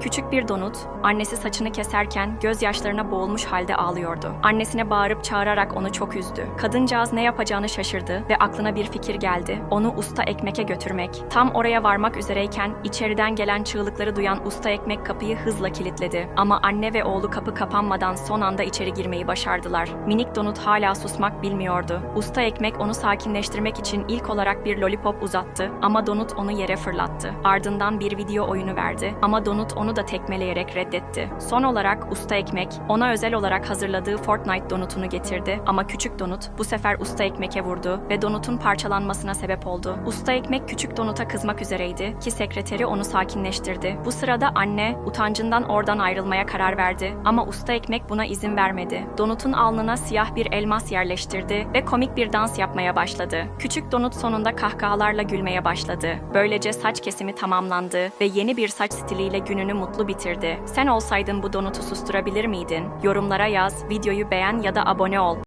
Küçük bir donut, annesi saçını keserken gözyaşlarına boğulmuş halde ağlıyordu. Annesine bağırıp çağırarak onu çok üzdü. Kadıncağız ne yapacağını şaşırdı ve aklına bir fikir geldi. Onu usta ekmeke götürmek. Tam oraya varmak üzereyken içeriden gelen çığlıkları duyan usta ekmek kapıyı hızla kilitledi. Ama anne ve oğlu kapı kapanmadan son anda içeri girmeyi başardılar. Minik donut hala susmak bilmiyordu. Usta ekmek onu sakinleştirmek için ilk olarak bir lollipop uzattı ama donut onu yere fırlattı. Ardından bir video oyunu verdi ama donut onu da tekmeleyerek reddetti. Son olarak usta ekmek ona özel olarak hazırladığı Fortnite donutunu getirdi ama küçük donut bu sefer usta ekmeke vurdu ve donutun parçalanmasına sebep oldu. Usta ekmek küçük donuta kızmak üzereydi ki sekreteri onu sakinleştirdi. Bu sırada anne utancından oradan ayrılmaya karar verdi ama usta ekmek buna izin vermedi. Donutun alnına siyah bir elmas yerleştirdi ve komik bir dans yapmaya başladı. Küçük donut sonunda kahkahalarla gülmeye başladı. Böylece saç kesimi tamamlandı ve yeni bir saç stiliyle gününü mutlu bitirdi. Sen olsaydın bu donutu susturabilir miydin? Yorumlara yaz, videoyu beğen ya da abone ol.